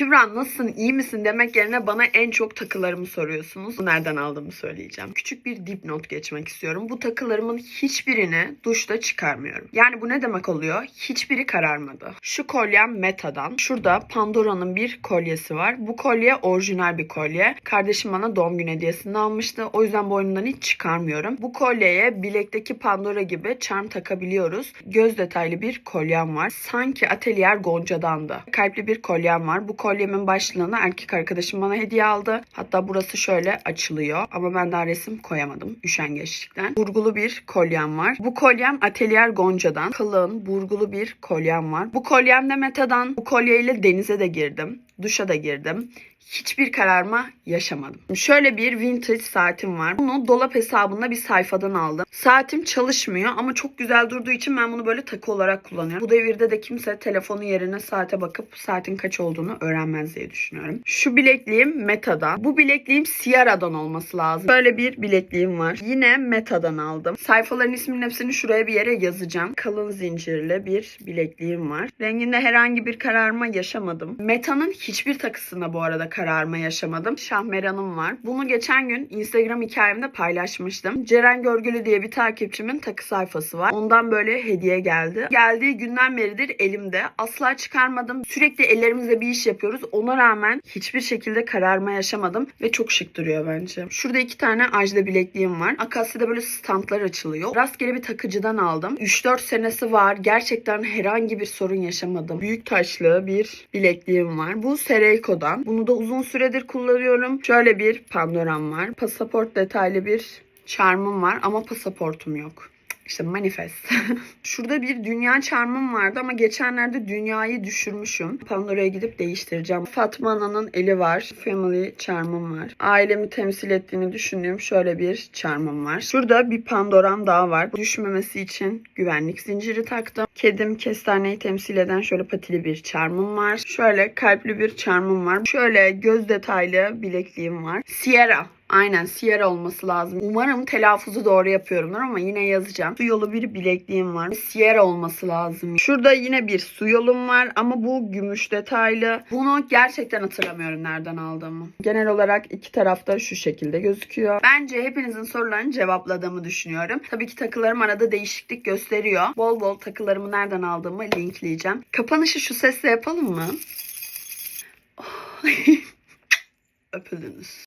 Kübra nasılsın, iyi misin demek yerine bana en çok takılarımı soruyorsunuz. Nereden aldığımı söyleyeceğim. Küçük bir dipnot geçmek istiyorum. Bu takılarımın hiçbirini duşta çıkarmıyorum. Yani bu ne demek oluyor? Hiçbiri kararmadı. Şu kolyem Meta'dan. Şurada Pandora'nın bir kolyesi var. Bu kolye orijinal bir kolye. Kardeşim bana doğum günü hediyesinde almıştı. O yüzden boynundan hiç çıkarmıyorum. Bu kolyeye bilekteki Pandora gibi charm takabiliyoruz. Göz detaylı bir kolyem var. Sanki Atelier Gonca'dan da. Kalpli bir kolyem var. Bu kolyemin başlığını erkek arkadaşım bana hediye aldı. Hatta burası şöyle açılıyor. Ama ben daha resim koyamadım üşengeçlikten. Burgulu bir kolyem var. Bu kolyem Atelier Gonca'dan. Kalın, burgulu bir kolyem var. Bu kolyem de Meta'dan. Bu kolyeyle denize de girdim. Duşa da girdim hiçbir kararma yaşamadım. Şöyle bir vintage saatim var. Bunu dolap hesabında bir sayfadan aldım. Saatim çalışmıyor ama çok güzel durduğu için ben bunu böyle takı olarak kullanıyorum. Bu devirde de kimse telefonu yerine saate bakıp saatin kaç olduğunu öğrenmez diye düşünüyorum. Şu bilekliğim Meta'dan. Bu bilekliğim Sierra'dan olması lazım. Böyle bir bilekliğim var. Yine Meta'dan aldım. Sayfaların isminin hepsini şuraya bir yere yazacağım. Kalın zincirli bir bilekliğim var. Renginde herhangi bir kararma yaşamadım. Meta'nın hiçbir takısında bu arada kararma yaşamadım. Şahmeran'ım var. Bunu geçen gün Instagram hikayemde paylaşmıştım. Ceren Görgülü diye bir takipçimin takı sayfası var. Ondan böyle hediye geldi. Geldiği günden beridir elimde. Asla çıkarmadım. Sürekli ellerimizle bir iş yapıyoruz. Ona rağmen hiçbir şekilde kararma yaşamadım. Ve çok şık duruyor bence. Şurada iki tane ajda bilekliğim var. Akasya'da böyle standlar açılıyor. Rastgele bir takıcıdan aldım. 3-4 senesi var. Gerçekten herhangi bir sorun yaşamadım. Büyük taşlı bir bilekliğim var. Bu Sereiko'dan. Bunu da uzun süredir kullanıyorum. Şöyle bir Pandora'm var. Pasaport detaylı bir charm'ım var ama pasaportum yok. İşte manifest. Şurada bir dünya charm'ım vardı ama geçenlerde dünyayı düşürmüşüm. Pandora'ya gidip değiştireceğim. Fatma Ana'nın eli var. Family charm'ım var. Ailemi temsil ettiğini düşündüğüm şöyle bir charm'ım var. Şurada bir Pandora'm daha var. Düşmemesi için güvenlik zinciri taktım. Kedim kestaneyi temsil eden şöyle patili bir charm'ım var. Şöyle kalpli bir charm'ım var. Şöyle göz detaylı bilekliğim var. Sierra Aynen Sierra olması lazım. Umarım telaffuzu doğru yapıyorumdur ama yine yazacağım. Su yolu bir bilekliğim var. Sierra olması lazım. Şurada yine bir su yolum var ama bu gümüş detaylı. Bunu gerçekten hatırlamıyorum nereden aldığımı. Genel olarak iki tarafta şu şekilde gözüküyor. Bence hepinizin sorularını cevapladığımı düşünüyorum. Tabii ki takılarım arada değişiklik gösteriyor. Bol bol takılarımı nereden aldığımı linkleyeceğim. Kapanışı şu sesle yapalım mı? Öpüldünüz.